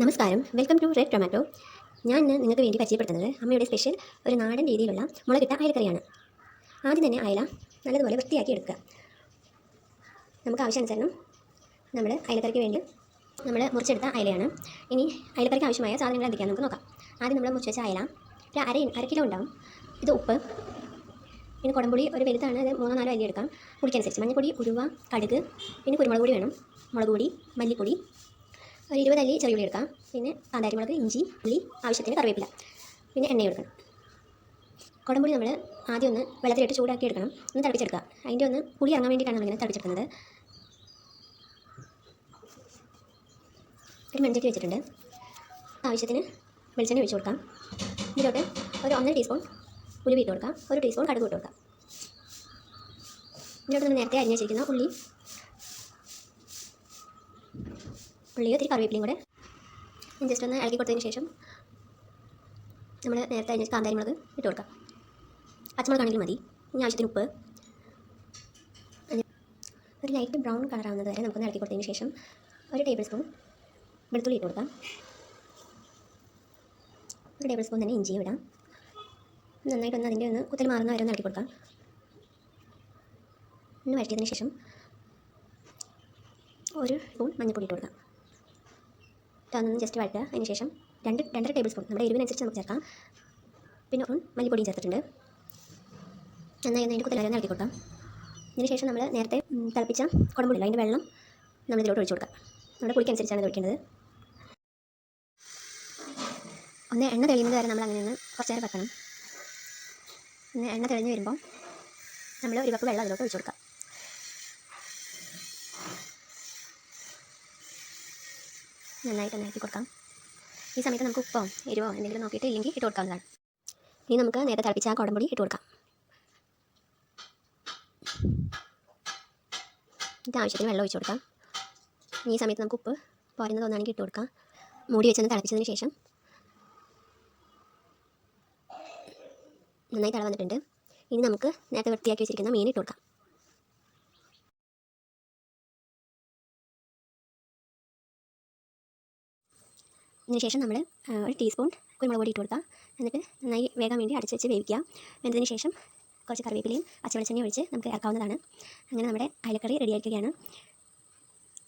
നമസ്കാരം. Welcome to red tomato ഞാൻ ഇന്ന് നിങ്ങൾക്ക് വേണ്ടി പരിചയപ്പെടുത്തുന്നത് അമ്മയുടെ സ്പെഷ്യൽ ഒരു നാടൻ രീതിയിലുള്ള മുളകിട്ട അയലക്കറിയാണ്. ആദ്യം തന്നെ അയല നല്ലതുപോലെ വൃത്തിയാക്കി എടുക്കുക. നമുക്ക് ആവശ്യാനുസരണം നമ്മൾ അയലക്കറിക്ക് വേണ്ടി നമ്മൾ മുറിച്ചെടുത്ത അയലയാണ്. ഇനി അയലക്കറിക്ക് ആവശ്യമായ സാധനങ്ങൾ എന്തൊക്കെയാണ് നമുക്ക് നോക്കാം. ആദ്യം നമ്മൾ മുറിച്ച് വെച്ച അയല. ഒരു അര അര കിലോ ഉണ്ടാവും. ഇത് ഉപ്പ്. പിന്നെ കുടംപുളി ഒരു വലുതാണ്. അത് മൂന്നോ നാലോ അല്ലി എടുക്കാം. പുളിക്കനുസരിച്ച് മഞ്ഞൾപ്പൊടി ഉരുവ കടുക് പിന്നെ കുരുമുളക് പൊടി വേണം. മുളക് പൊടി മല്ലിപ്പൊടി ഒരു ഇരുപത് അല്ലി ചെറിയുള്ളി എടുക്കാം. പിന്നെ കാന്താരി മുളക് ഇഞ്ചി ഉള്ളി ആവശ്യത്തിന് കറിവേപ്പില. പിന്നെ എണ്ണ കൊടുക്കണം കുടംപുളി നമ്മൾ ആദ്യം ഒന്ന് വെള്ളത്തിലിട്ട് ചൂടാക്കി എടുക്കണം. ഒന്ന് തിളപ്പിച്ചെടുക്കുക. അതിന്റെ ഒന്ന് പുളി ഇറങ്ങാൻ വേണ്ടിയിട്ടാണ് നമ്മളിങ്ങനെ തിളപ്പിച്ചെടുക്കുന്നത്. ഒരു മൺചട്ടി വെച്ചിട്ടുണ്ട്. ആവശ്യത്തിന് വെളിച്ചെണ്ണ ഒഴിച്ച് കൊടുക്കാം. ഇതിലോട്ട് ഒരു ഒന്നര ടീസ്പൂൺ പുളി ഇട്ട് കൊടുക്കാം. ഒരു ടീസ്പൂൺ കടുക് ഇട്ട് കൊടുക്കാം. ഇതിലോട്ട് നമ്മൾ നേരത്തെ അരിഞ്ഞ് വെച്ചിരിക്കുന്ന ഉള്ളി ഉള്ളിയും ഇത്തിരി കറിവേപ്പിലയും കൂടെ ജസ്റ്റ് ഒന്ന് ഇളക്കി കൊടുത്തതിന് ശേഷം നമ്മൾ നേരത്തെ അതിന് കാന്താരി മുളക് ഇട്ട് കൊടുക്കാം. പച്ചമുളകാണെങ്കിലും മതി. ഇനി ആവശ്യത്തിന് ഉപ്പ്. ഒരു ലൈറ്റ് ബ്രൗൺ കളർ ആവുന്നത് വരെ നമുക്കൊന്ന് ഇളക്കി കൊടുത്തതിന് ശേഷം ഒരു ടേബിൾ സ്പൂൺ വെളുത്തുള്ളി ഇട്ട് കൊടുക്കാം. ഒരു ടേബിൾ സ്പൂൺ തന്നെ ഇഞ്ചിയും ഇടാം. നന്നായിട്ടൊന്ന് അതിന്റെ ഒന്ന് കുത്തൽ മാറുന്ന വരെ ഒന്ന് ഇളക്കി കൊടുക്കാം. ഒന്ന് വഴറ്റിയതിന് ശേഷം ഒരു സ്പൂൺ മഞ്ഞൾപ്പൊടി ഇട്ട് കൊടുക്കാം. അതൊന്ന് ജസ്റ്റ് വഴറ്റുക. അതിന് ശേഷം രണ്ട് രണ്ടര ടേബിൾ സ്പൂൺ നമ്മുടെ എരിവിനനുസരിച്ച് നമുക്ക് ചേർക്കാം. പിന്നെ ഒപ്പം മല്ലിപ്പൊടിയും ചേർത്തിട്ടുണ്ട്. ഒന്ന് അതിന്റെ കുത്തലാരം ഇറക്കി കൊടുക്കാം. ഇതിന് ശേഷം നമ്മൾ നേരത്തെ തിളപ്പിച്ച കുടമ്പുള്ളില്ല അതിന്റെ വെള്ളം നമ്മൾ ഇതിലോട്ട് ഒഴിച്ചു കൊടുക്കാം. നമ്മുടെ പുളിക്കനുസരിച്ചാണ് ഇത് ഒഴിക്കേണ്ടത്. ഒന്ന് എണ്ണ തെളിയുന്നത് വരെ നമ്മൾ അങ്ങനെ ഒന്ന് കുറച്ച് നേരം വെക്കണം. ഒന്ന് എണ്ണ തെളിഞ്ഞ് വരുമ്പോൾ നമ്മൾ ഒരു കപ്പ് വെള്ളം അതിലോട്ട് ഒഴിച്ചു കൊടുക്കാം. നന്നായിട്ട് നിരത്തി കൊടുക്കാം. ഈ സമയത്ത് നമുക്ക് ഉപ്പോ എരിവോ എന്തെങ്കിലും നോക്കിയിട്ട് ഇല്ലെങ്കിൽ ഇട്ട് കൊടുക്കാവുന്നതാണ്. ഇനി നമുക്ക് നേരത്തെ തിളപ്പിച്ച ആ കുടംപൊടി ഇട്ട് കൊടുക്കാം. ഇത് ആവശ്യത്തിന് വെള്ളം ഒഴിച്ച് കൊടുക്കാം. ഈ സമയത്ത് നമുക്ക് ഉപ്പ് പോരുന്നത് ഒന്നാണെങ്കിൽ ഇട്ട് കൊടുക്കാം. മൂടി വെച്ചൊന്ന് തിളപ്പിച്ചതിന് ശേഷം നന്നായി തിളവന്നിട്ടുണ്ട് ഇനി നമുക്ക് നേരത്തെ വൃത്തിയാക്കി വെച്ചിരിക്കുന്ന മീൻ ഇട്ട് കൊടുക്കാം. ഇതിന് ശേഷം നമ്മൾ ഒരു ടീസ്പൂൺ കുരുമുളക് പൊടി ഇട്ട് കൊടുക്കുക. എന്നിട്ട് നന്നായി വേഗം വേണ്ടി അടച്ച് വെച്ച് വേവിക്കുക. വെന്തതിന് ശേഷം കുറച്ച് കറിവേപ്പിലയും പച്ചവെളിച്ചെണ്ണയും ഒഴിച്ച് നമുക്ക് ഇറക്കാവുന്നതാണ്. അങ്ങനെ നമ്മുടെ അയലക്കറി റെഡിയാക്കുകയാണ്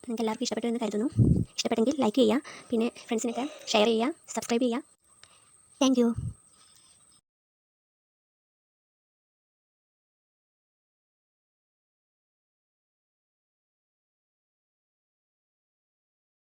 നിങ്ങൾക്ക് എല്ലാവർക്കും ഇഷ്ടപ്പെട്ടു എന്ന് കരുതുന്നു. ഇഷ്ടപ്പെട്ടെങ്കിൽ ലൈക്ക് ചെയ്യുക. പിന്നെ ഫ്രണ്ട്സിനൊക്കെ ഷെയർ ചെയ്യുക. സബ്സ്ക്രൈബ് ചെയ്യുക. താങ്ക്